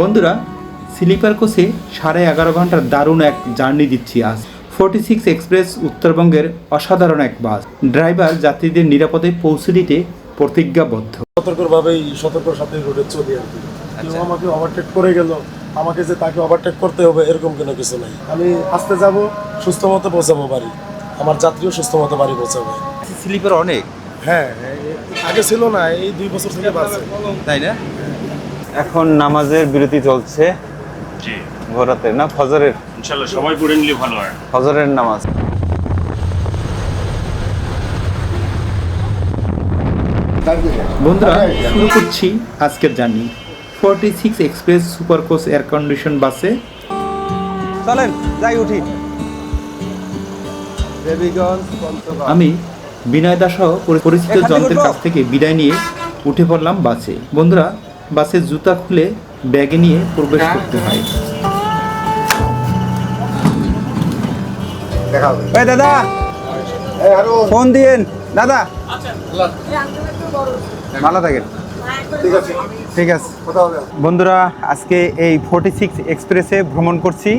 বন্ধুরা স্লিপার কোচে সাড়ে এগারো ঘণ্টার দারুণ এক জার্নি দিচ্ছি আজ। ফোর্টি সিক্স এক্সপ্রেস উত্তরবঙ্গের অসাধারণ এক বাস। ড্রাইভার যাত্রীদের নিরাপদে পৌঁছে দিতে প্রতিজ্ঞাবদ্ধ। সতর্কভাবেই সতর্কর সাথে রোডে চলি আর কি। কেউ আমাকে ওভারটেক করে গেল আমাকে যে তাকে ওভারটেক করতে হবে এরকম কোনো কিছু নাই। আমি আস্তে যাব সুস্থ মতো পৌঁছাবো বাড়ি। আমার যাত্রীও সুস্থ মতো বাড়ি পৌঁছাবে। স্লিপার অনেক। হ্যাঁ আগে ছিল না এই দুই বছর থেকে বাসে তাই না? এখন নামাজের বিরতি চলছে। জি। ভোরাতে না ফজরের? ইনশাল্লাহ সময় করে নিলে ভালো হয়। ফজরের নামাজ। বন্ধুরা শুরু করছি আজকের journey. Forty six express super coach air condition বাসে। চলেন যাই উঠি। আমি বিনয় দাস পরিচিত যন্ত্রের কাছ থেকে বিদায় নিয়ে উঠে পড়লাম বাসে। বন্ধুরা বাসের জুতা খুলে ব্যাগে নিয়ে প্রবেশ করতে হয়। এই দাদা ফোন দিয়েন। দাদা ভালো থাকেন। ঠিক আছে। বন্ধুরা আজকে এই ফোর্টি সিক্স এক্সপ্রেসে ভ্রমণ করছি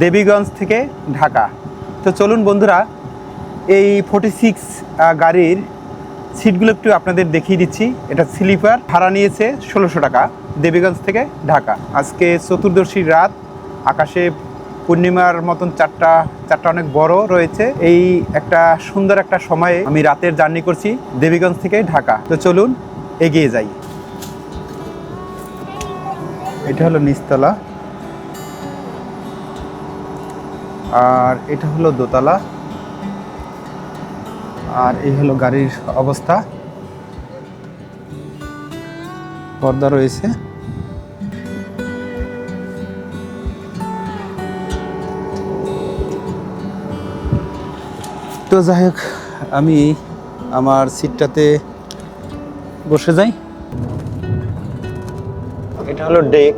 দেবীগঞ্জ থেকে ঢাকা। তো চলুন বন্ধুরা এই ফোর্টি সিক্স গাড়ির সিটগুলো একটু আপনাদের দেখিয়ে দিচ্ছি। এটা স্লিপার, ভাড়া নিয়েছে ষোলোশো টাকা, দেবীগঞ্জ থেকে ঢাকা। আজকে চতুর্দশী রাত, আকাশে পূর্ণিমার মতন চারটা চারটা অনেক বড় রয়েছে। এই একটা সুন্দর একটা সময়ে আমি রাতের জার্নি করছি দেবীগঞ্জ থেকে ঢাকা। তো চলুন, এগিয়ে যাই। এটা হলো নিচতলা। আর এটা হলো দোতলা। আর এই হলো গাড়ির অবস্থা। পর্দা রয়েছে। তো যাই হোক, আমি আমার সিটটাতে বসে যাই। এটা হলো ডেক,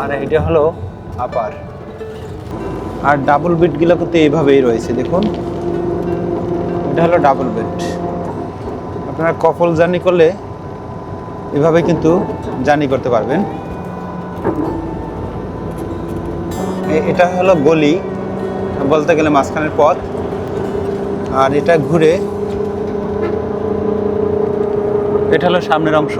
আর এটা হলো আপার। আর ডাবল বেডগুলো কিন্তু এইভাবেই রয়েছে, দেখুন। এটা হলো ডাবল বেড আপনারা কপল জার্নি করলে এভাবে কিন্তু জার্নি করতে পারবেন। এটা হলো গলি, বলতে গেলে মাঝখানের পথ। আর এটা ঘুরে এটা হলো সামনের অংশ।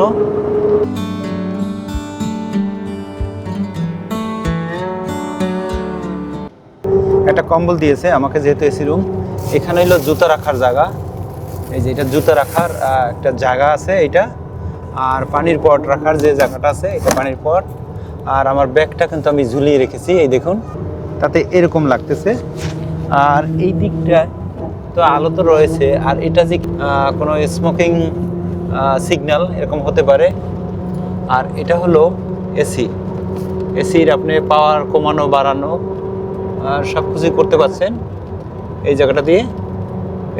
একটা কম্বল দিয়েছে, আমাকে যেহেতু এসি রুম। এখানে হলো জুতা রাখার জায়গা। এই যে এটা জুতা রাখার একটা জায়গা আছে এটা আর পানির পট রাখার যে জায়গাটা আছে, এটা পানির পট। আর আমার ব্যাগটা কিন্তু আমি ঝুলিয়ে রেখেছি, এই দেখুন। তাতে এরকম লাগতেছে। আর এই দিকটা তো আলো তো রয়েছে। আর এটা যে কোনো স্মোকিং সিগন্যাল এরকম হতে পারে। আর এটা হলো এসি এসির আপনি পাওয়ার কমানো, বাড়ানো সব কিছুই করতে পারছেন। এই জায়গাটা দিয়ে।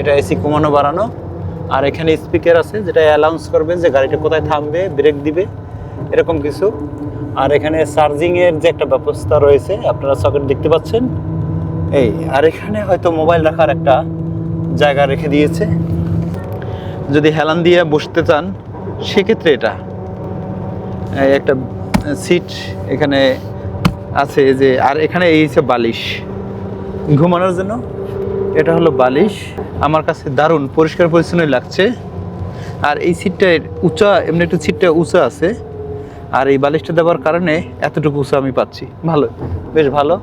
এটা এসি কমানো, বাড়ানো। আর এখানে স্পিকার আছে, যেটা অ্যালাউন্স করবে যে গাড়িটা কোথায় থামবে ব্রেক দিবে, এরকম কিছু। আর এখানে চার্জিংয়ের যে একটা ব্যবস্থা রয়েছে, আপনারা সকেট দেখতে পাচ্ছেন। এই, আর এখানে হয়তো মোবাইল রাখার একটা জায়গা রেখে দিয়েছে। যদি হেলান দিয়ে বসতে চান, সেক্ষেত্রে এটা। একটা সিট এখানে আছে যে, আর এখানে এই হচ্ছে বালিশ। ঘুমানোর জন্য। এটা হলো বালিশ। আমার কাছে দারুণ পরিষ্কার পরিচ্ছন্নই লাগছে। আর এই সিটটার উঁচা, এমনি একটু সিটটা উঁচা আছে। আর এই বালিশটা দেওয়ার কারণে এতটুকু উঁচা আমি পাচ্ছি। ভালো, বেশ ভালো।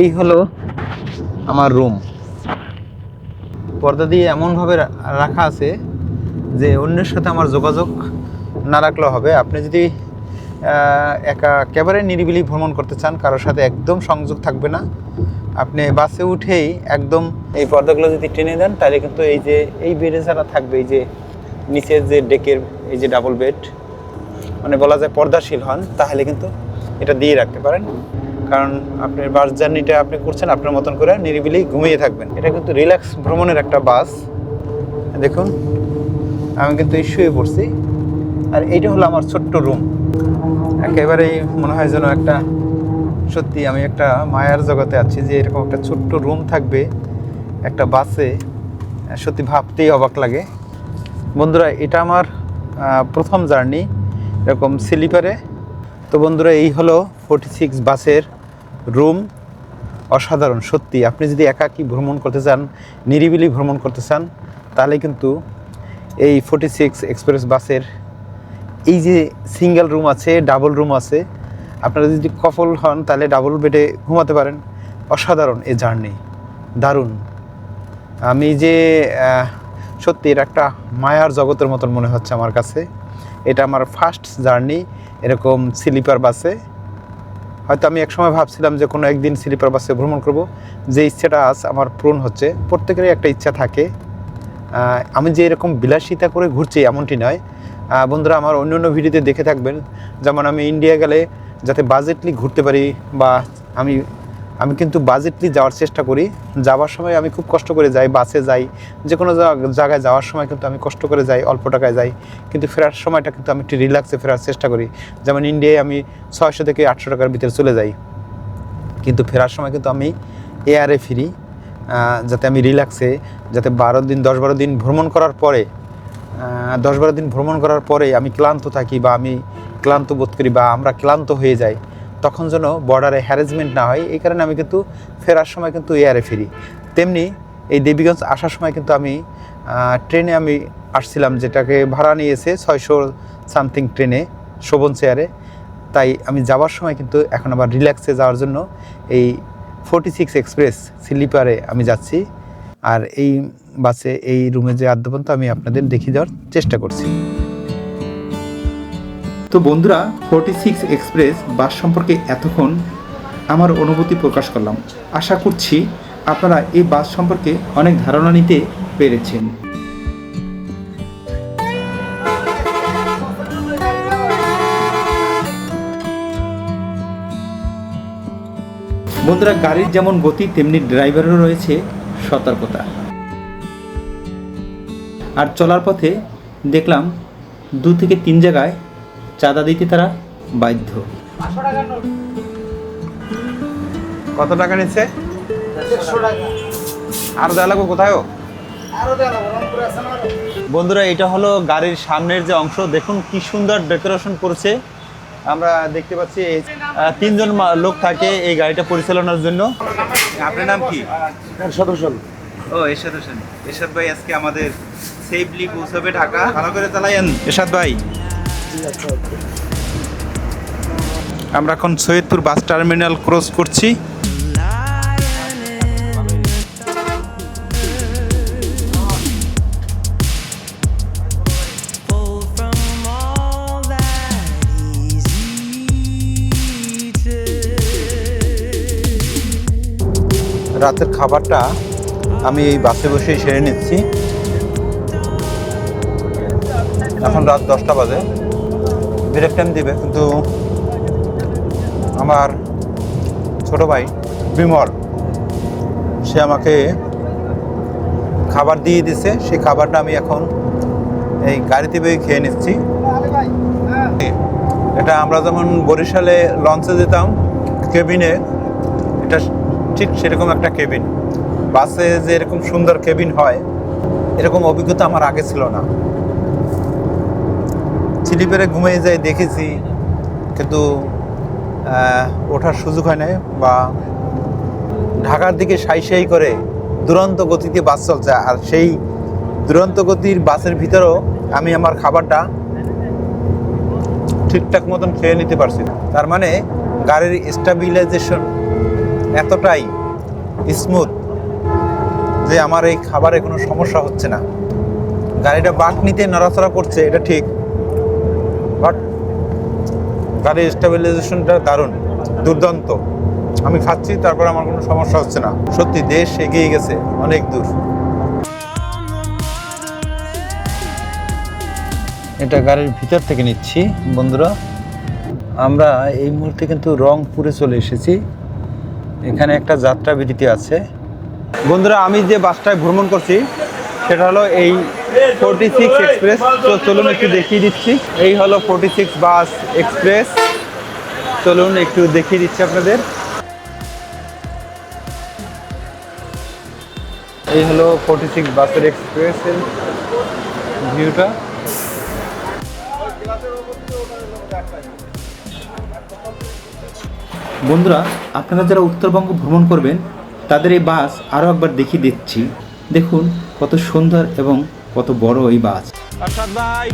এই হলো আমার রুম। পর্দা দিয়ে এমনভাবে রাখা আছে যে অন্যের সাথে আমার যোগাযোগ না রাখলেও হবে। আপনি যদি একা একেবারে নিরিবিলি ভ্রমণ করতে চান, কারোর সাথে একদম সংযোগ থাকবে না। আপনি বাসে উঠেই একদম এই পর্দাগুলো যদি টেনে দেন, তাহলে কিন্তু এই যে, এই বেডে যারা থাকবে, এই যে নিচের যে ডেকের এই যে ডাবল বেড মানে বলা যায় পর্দাশীল হন, তাহলে কিন্তু এটা দিয়ে রাখতে পারেন। কারণ আপনার বাস জার্নিটা আপনি করছেন, আপনার মতন করে নিরিবিলি ঘুমিয়ে থাকবেন। এটা কিন্তু রিল্যাক্স ভ্রমণের একটা বাস। দেখুন, আমি কিন্তু এই শুয়ে পড়ছি। আর এইটা হলো আমার ছোট্ট রুম। একেবারেই মনে হয় যেন একটা, সত্যি আমি একটা মায়ার জগতে আছি যে এরকম একটা ছোট্ট রুম থাকবে, একটা বাসে সত্যি ভাবতেই অবাক লাগে। বন্ধুরা, এটা আমার প্রথম জার্নি এরকম স্লিপারে তো বন্ধুরা, এই হলো ফোর্টি সিক্স বাসের রুম অসাধারণ, সত্যি। আপনি যদি একাকী ভ্রমণ করতে চান, নিরিবিলি ভ্রমণ করতে চান, তাহলে কিন্তু এই ফোর্টি সিক্স এক্সপ্রেস বাসের এই যে সিঙ্গেল রুম আছে ডাবল রুম আছে, আপনারা যদি কপল হন, তাহলে ডাবল বেডে ঘুমাতে পারেন। অসাধারণ এ জার্নি দারুণ। আমি যে সত্যি এটা একটা মায়ার জগতের মতন মনে হচ্ছে আমার কাছে। এটা আমার ফার্স্ট জার্নি এরকম স্লিপার বাসে হয়তো আমি একসময় ভাবছিলাম যে কোনো একদিন স্লিপার বাসে ভ্রমণ করব। যে ইচ্ছাটা আজ আমার পূরণ হচ্ছে, প্রত্যেকেরই একটা ইচ্ছা থাকে। আমি যে এরকম বিলাসিতা করে ঘুরছি এমনটি নয়। বন্ধুরা আমার অন্য অন্য ভিডিওতে দেখে থাকবেন। যেমন আমি ইন্ডিয়া গেলে যাতে বাজেটলি ঘুরতে পারি বা আমি আমি কিন্তু বাজেটলি যাওয়ার চেষ্টা করি। যাওয়ার সময় আমি খুব কষ্ট করে যাই বাসে যাই। যে কোনো জায়গায় যাওয়ার সময় কিন্তু আমি কষ্ট করে যাই, অল্প টাকায় যাই। কিন্তু ফেরার সময়টা কিন্তু আমি একটু রিল্যাক্সে ফেরার চেষ্টা করি। যেমন ইন্ডিয়ায় আমি ছয়শো থেকে আটশো টাকার ভিতরে চলে যাই। কিন্তু ফেরার সময় কিন্তু আমি এয়ারে ফিরি যাতে আমি রিল্যাক্সে যাতে বারো দিন, দশ বারো দিন ভ্রমণ করার পরে দশ বারো দিন ভ্রমণ করার পরে আমি ক্লান্ত থাকি বা আমি ক্লান্ত বোধ করি বা আমরা ক্লান্ত হয়ে যাই, তখন যেন বর্ডারে হ্যারাসমেন্ট না হয়, এই কারণে আমি কিন্তু ফেরার সময় কিন্তু এয়ারে ফিরি। তেমনি এই দেবীগঞ্জ আসার সময় কিন্তু আমি ট্রেনে আমি আসছিলাম, যেটাকে ভাড়া নিয়েছে ছয়শো সামথিং ট্রেনে, শোভন চেয়ারে তাই আমি যাওয়ার সময় কিন্তু এখন আবার রিল্যাক্সে যাওয়ার জন্য এই ফোর্টি সিক্স এক্সপ্রেস স্লিপারে আমি যাচ্ছি। আর এই বাসে এই রুমে যে আদ্যপন্ত আমি আপনাদের দেখিয়ে দেওয়ার চেষ্টা করছি। তো বন্ধুরা, ফোর্টি সিক্স এক্সপ্রেস বাস সম্পর্কে এতক্ষণ আমার অনুভূতি প্রকাশ করলাম। আশা করছি আপনারা এই বাস সম্পর্কে অনেক ধারণা নিতে পেরেছেন। বন্ধুরা, গাড়ির যেমন গতি, তেমনি ড্রাইভারেরও রয়েছে সতর্কতা। আর চলার পথে দেখলাম দু থেকে তিন জায়গায় চাঁদা দিতে তারা বাধ্য। কত টাকা নিচ্ছে? আর দেওয়া লাগবে কোথায়ও বন্ধুরা এটা হলো গাড়ির সামনের যে অংশ। দেখুন কি সুন্দর ডেকোরেশন করেছে। আমরা দেখতে পাচ্ছি তিনজন মা- লোক থাকে এই গাড়িটা পরিচালনার জন্য। আপনার নাম কি? এরশাদ হোসেন। ও এরশাদ হোসেন। এরশাদ ভাই আজকে আমাদের সেফলি পৌঁছাবে ঢাকা। ভালো করে চালাইয়েন এরশাদ ভাই। আমরা এখন সৈয়দপুর বাস টার্মিনাল ক্রস করছি. রাতের খাবারটা আমি এই বাসে বসে সেরে নিচ্ছি। এখন রাত দশটা বাজে। ব্রেক টাইম দিবে, কিন্তু আমার ছোট ভাই বিমল, সে আমাকে খাবার দিয়ে দিছে। সেই খাবারটা আমি এখন এই গাড়িতে বয়ে খেয়ে নিচ্ছি। এটা আমরা যেমন বরিশালে লঞ্চে যেতাম, কেবিনে, এটা ঠিক সেরকম একটা কেবিন। বাসে যে এরকম সুন্দর কেবিন হয়, এরকম অভিজ্ঞতা আমার আগে ছিল না। স্লিপারে ঘুমিয়ে যাই দেখেছি। কিন্তু ওঠার সুযোগ হয় নাই বা ঢাকার দিকে সাই সাই করে দুরন্ত গতিতে বাস চলছে। আর সেই দুরন্ত গতির বাসের ভিতরেও আমি আমার খাবারটা ঠিকঠাক মতন খেয়ে নিতে পারছি না। তার মানে গাড়ির স্টাবিলাইজেশন এতটাই স্মুথ যে আমার এই খাবারে কোনো সমস্যা হচ্ছে না। গাড়িটা বাঁক নিতে নড়াচড়া করছে, এটা ঠিক। গাড়ির স্টেবিলাইজেশনটা দারুণ, দুর্দান্ত। আমি খাচ্ছি, তারপর আমার কোনো সমস্যা হচ্ছে না। সত্যি, দেশ এগিয়ে গেছে, অনেক দূর। এটা গাড়ির ভিতর থেকে নিচ্ছি, বন্ধুরা। আমরা এই মুহূর্তে কিন্তু রংপুরে চলে এসেছি। এখানে একটা যাত্রা বিরতি আছে। বন্ধুরা, আমি যে বাসটায় ভ্রমণ করছি, সেটা হলো এই ফোরটি সিক্স এক্সপ্রেস তো চলুন একটু দেখিয়ে দিচ্ছি। এই হলো ফোরটি সিক্স বাস এক্সপ্রেস চলুন একটু দেখিয়ে দিচ্ছি আপনাদের। এই হলো ফোরটি সিক্স বাসের এক্সপ্রেসের ভিউটা বন্ধুরা, আপনারা যারা উত্তরবঙ্গ ভ্রমণ করবেন, তাদের এই বাস আরও একবার দেখিয়ে দিচ্ছি। দেখুন কত সুন্দর এবং কত বড় এই বাস আরশাদ ভাই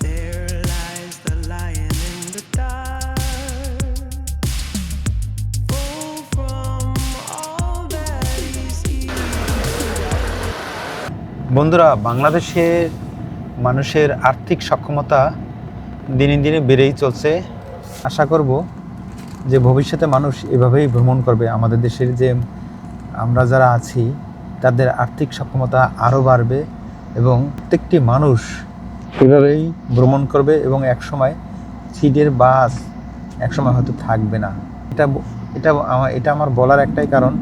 There lies the lion in the dark. Full from all that he's eaten. বন্ধুরা বাংলাদেশের মানুষের আর্থিক সক্ষমতা দিনে দিনে বেড়েই চলছে আশা করব যে ভবিষ্যতে মানুষ এভাবেই ভ্রমণ করবে আমাদের দেশের যে আমরা যারা আছি তাদের আর্থিক সক্ষমতা আরও বাড়বে এবং প্রত্যেকটি মানুষ এভাবেই ভ্রমণ করবে এবং একসময় সিটের বাস একসময় হয়তো থাকবে না। এটা এটা আমার এটা আমার বলার একটাই কারণ,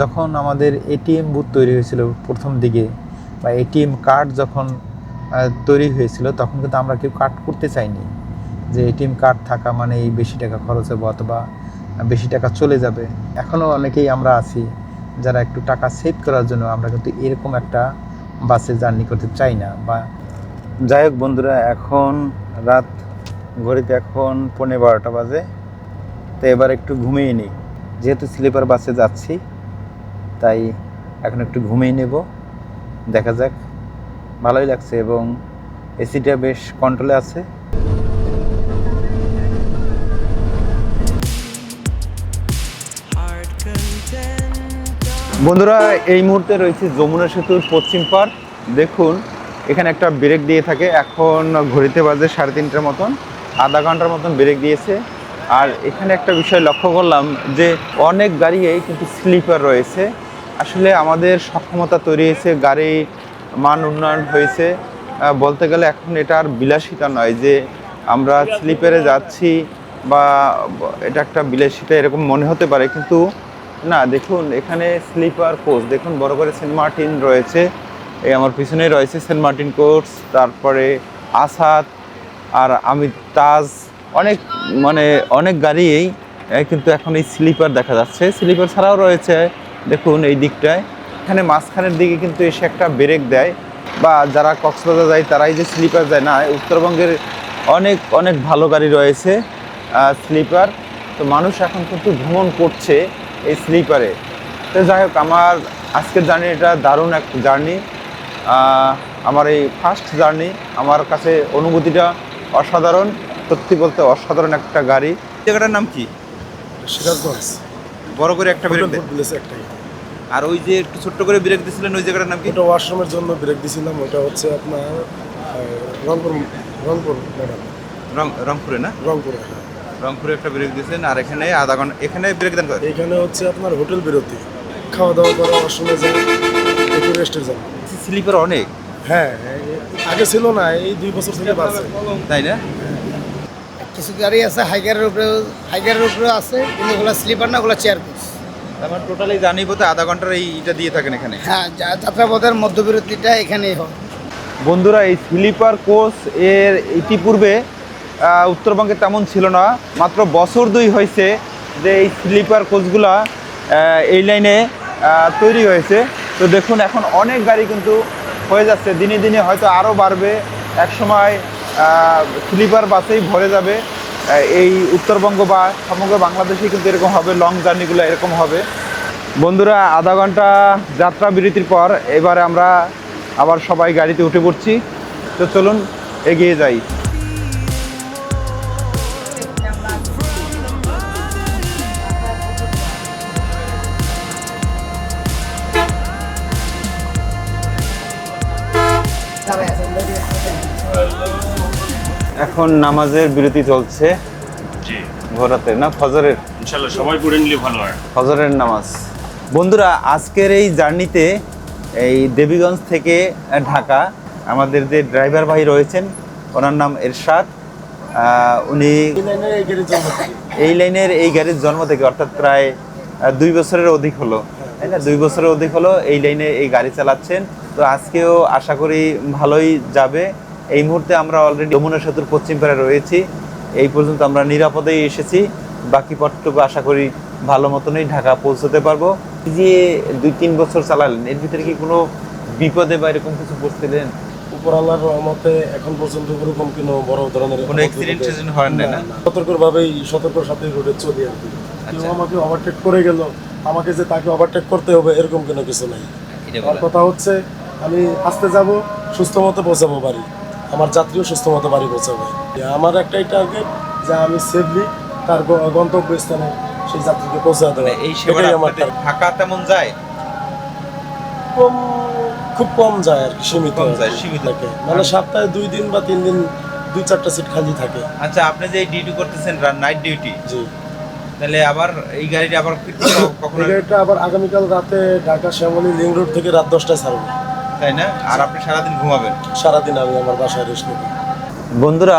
যখন আমাদের এটিএম বুথ তৈরি হয়েছিল প্রথম দিকে বা এটিএম কার্ড যখন তৈরি হয়েছিল, তখন কিন্তু আমরা কেউ কার্ড করতে চাইনি। যে এটিএম কার্ড থাকা মানে এই বেশি টাকা খরচ হবে অথবা বেশি টাকা চলে যাবে। এখনও অনেকেই আমরা আছি। যারা একটু টাকা সেভ করার জন্য আমরা কিন্তু এরকম একটা বাসে জার্নি করতে চাই না বা যাই হোক বন্ধুরা, এখন রাত ঘড়িতে এখন পনেরো বারোটা বাজে। তো এবার একটু ঘুমিয়ে নিই। যেহেতু স্লিপার বাসে যাচ্ছি, তাই এখন একটু ঘুমিয়ে নেব। দেখা যাক। ভালোই লাগছে এবং এসিটা বেশ কন্ট্রোলে আছে। বন্ধুরা, এই মুহূর্তে রয়েছে যমুনা সেতুর পশ্চিম পার দেখুন, এখানে একটা ব্রেক দিয়ে থাকে। এখন ঘড়িতে বাজে সাড়ে তিনটার মতন। আধা ঘণ্টার মতন ব্রেক দিয়েছে। আর এখানে একটা বিষয় লক্ষ্য করলাম যে, অনেক গাড়িই কিন্তু স্লিপার রয়েছে। আসলে আমাদের সক্ষমতা তৈরি হয়েছে গাড়ির মান উন্নয়ন হয়েছে। বলতে গেলে এখন এটা আর বিলাসিতা নয় যে, আমরা স্লিপারে যাচ্ছি বা এটা একটা বিলাসিতা, এরকম মনে হতে পারে। কিন্তু না, দেখুন, এখানে স্লিপার কোচ, দেখুন, বড় করে সেন্ট মার্টিন রয়েছে। এই আমার পিছনে রয়েছে সেন্ট মার্টিন কোর্স তারপরে আসাদ আর আমি তাজ। অনেক মানে অনেক গাড়িই কিন্তু এখন এই স্লিপার দেখা যাচ্ছে। স্লিপার ছাড়াও রয়েছে, দেখুন, এই দিকটায়। এখানে মাঝখানের দিকে কিন্তু এসে একটা ব্রেক দেয়, বা যারা কক্সবাজার যায়, তারাই যে স্লিপার যায়, না, উত্তরবঙ্গের অনেক অনেক ভালো গাড়ি রয়েছে স্লিপার। তো মানুষ এখন কিন্তু ভ্রমণ করছে। এই স্লিপারে তো যাই হোক আমার আজকের জার্নি এটা দারুণ এক জার্নি আমার এই ফার্স্ট জার্নি আমার কাছে অনুভূতিটা অসাধারণ সত্যি বলতে অসাধারণ একটা গাড়ি। জায়গাটার নাম কি? সিরাজগঞ্জ। বড় করে একটা ব্রেক একটাই। আর ওই যে একটু ছোট্ট করে ব্রেক দিয়েছিলেন ওই জায়গাটার নাম কি? ওটা ওয়াশরুমের জন্য ব্রেক দিয়েছিলাম ওটা হচ্ছে আপনার রংপুর রংপুর রংপুরে না? রংপুরে হ্যাঁ। রংপুরে একটা ব্রেক দিয়েছেন আর এখানে আধা ঘণ্টা এখানে ব্রেক দেন এখানে হচ্ছে আপনার হোটেল বিরতি। খাওয়া দাওয়া করা ওয়াশরুমে যান একটু রেস্টের যান। স্লিপার অনেক। হ্যাঁ আগে ছিল না এই দুই বছর থেকে বাড়ছে। তাই না? কিছু গাড়ি আছে হাইগারের উপরে হাইগারের উপরে আছে কিন্তু ওগুলো স্লিপার না ওগুলো চেয়ার কোচ আমার টোটালি জানি বলতে আধা ঘণ্টার এইটা দিয়ে থাকেন এখানে। হ্যাঁ যাত্রাপথের মধ্যবিরতিটা এখানেই হয়। বন্ধুরা এই স্লিপার কোচ এর ইতিপূর্বে উত্তরবঙ্গে তেমন ছিল না। মাত্র বছর দুই হয়েছে যে এই স্লিপার কোচগুলা এই লাইনে তৈরি হয়েছে। তো দেখুন, এখন অনেক গাড়ি কিন্তু হয়ে যাচ্ছে। দিনে দিনে হয়তো আরও বাড়বে। একসময় স্লিপার বাসেই ভরে যাবে। এই উত্তরবঙ্গ বা সমগ্র বাংলাদেশে কিন্তু এরকম হবে। লং জার্নিগুলো এরকম হবে। বন্ধুরা, আধা ঘণ্টা যাত্রা বিরতির পর এবারে আমরা আবার সবাই গাড়িতে উঠে পড়ছি। তো চলুন, এগিয়ে যাই। এখন নামাজের বিরতি চলছে। জি। ঘোরাতে না ফজরের? ইনশাল্লাহ সবাই পড়ে নিলে ভালো হয়। ফজরের নামাজ। বন্ধুরা আজকের এই জার্নিতে এই দেবীগঞ্জ থেকে ঢাকা আমাদের যে ড্রাইভার ভাই রয়েছেন ওনার নাম এরশাদ। উনি এই লাইনের এই গাড়ির জন্ম থেকে অর্থাৎ প্রায় দুই বছরের অধিক হলো। তাই না? দুই বছরের অধিক হলো এই লাইনে এই গাড়ি চালাচ্ছেন। তো আজকেও আশা করি ভালোই যাবে। এই মুহূর্তে আমরা অলরেডি যমুনা সেতুর পশ্চিম পাড়ে রয়েছি। এই পর্যন্ত আমরা নিরাপদেই এসেছি। বাকি পথটুকু আশা করি ভালো মতনই ঢাকা পৌঁছতে পারব। যে দুই তিন বছর চালালেন এর ভিতরে কি কোনো বিপদে বা এরকম কিছু পড়ছিলেন? উপরালার রহমতে এখন পর্যন্ত ওরকম কোনো বড় ধরনের কোনো সেজন্য হয় না? সতর্কভাবেই সতর্কর সাথে রোডে চলি আর কি। কেউ আমাকে ওভারটেক করে গেল আমাকে যে তাকে ওভারটেক করতে হবে এরকম কোনো কিছু নাই। আমার কথা হচ্ছে আমি আসতে যাব সুস্থ মতো পৌঁছাবো বাড়ি। আমার যাত্রীও সুস্থ মতো বাড়ি পৌঁছাবে। আমার একটাই টার্গেট যে আমি সেফলি তার গন্তব্যস্থানে সেই যাত্রীকে পৌঁছা দেবো। মানে এই সেবা এটাই আমার ঢাকা তেমন যায়? কম খুব কম যায় আর কি সীমিত। যায়, সীমিত। থাকে। মানে সপ্তাহে দুই দিন বা তিন দিন দুই চারটা সিট খালি থাকে। আচ্ছা আপনি যে ডিউটি করতেছেন নাইট ডিউটি জি। তাহলে আবার এই গাড়িটা আবার কখন এই গাড়িটা আবার আগামীকাল রাতে ঢাকা শ্যামলী লিং রোড থেকে রাত দশটায় ছাড়বো। তাই না? আর আপনি সারাদিন ঘুমাবেন? সারাদিন আমি আমার বাসায় রেস্ট নেব। বন্ধুরা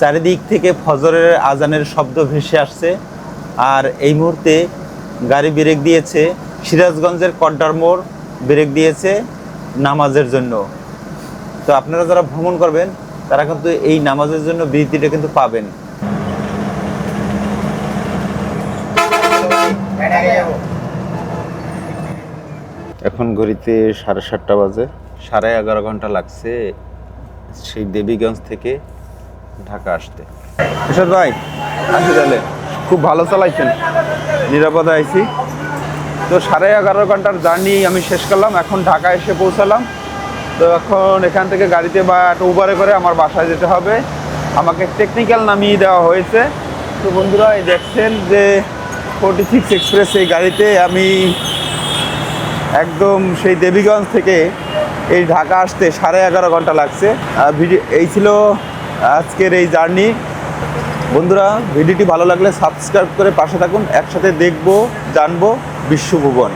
চারিদিক থেকে ফজরের আজানের শব্দ ভেসে আসছে আর এই মুহূর্তে গাড়ি ব্রেক দিয়েছে সিরাজগঞ্জের কড্ডার মোড় ব্রেক দিয়েছে নামাজের জন্য। তো আপনারা যারা ভ্রমণ করবেন তারা কিন্তু এই নামাজের জন্য বৃত্তিটা কিন্তু পাবেন। এখন ঘড়িতে সাড়ে সাতটা বাজে। সাড়ে এগারো ঘণ্টা লাগছে সেই দেবীগঞ্জ থেকে ঢাকা আসতে। এরশাদ ভাই আসি তাহলে। খুব ভালো চালাইছেন। নিরাপদে আইছি। তো সাড়ে এগারো ঘণ্টার জার্নি আমি শেষ করলাম। এখন ঢাকা এসে পৌঁছালাম। তো এখন এখান থেকে গাড়িতে বা একটা উবারে করে আমার বাসায় যেতে হবে। আমাকে টেকনিক্যাল নামিয়ে দেওয়া হয়েছে। তো বন্ধুরা দেখছেন যে ফোর্টি সিক্স এক্সপ্রেস এই গাড়িতে আমি একদম সেই দেবীগঞ্জ থেকে এই ঢাকা আসতে সাড়ে এগারো ঘণ্টা লাগছে। ভিডিও এই ছিল আজকের এই জার্নি। বন্ধুরা, ভিডিওটি ভালো লাগলে সাবস্ক্রাইব করে পাশে থাকুন। একসাথে দেখব, জানব, বিশ্বভুবন।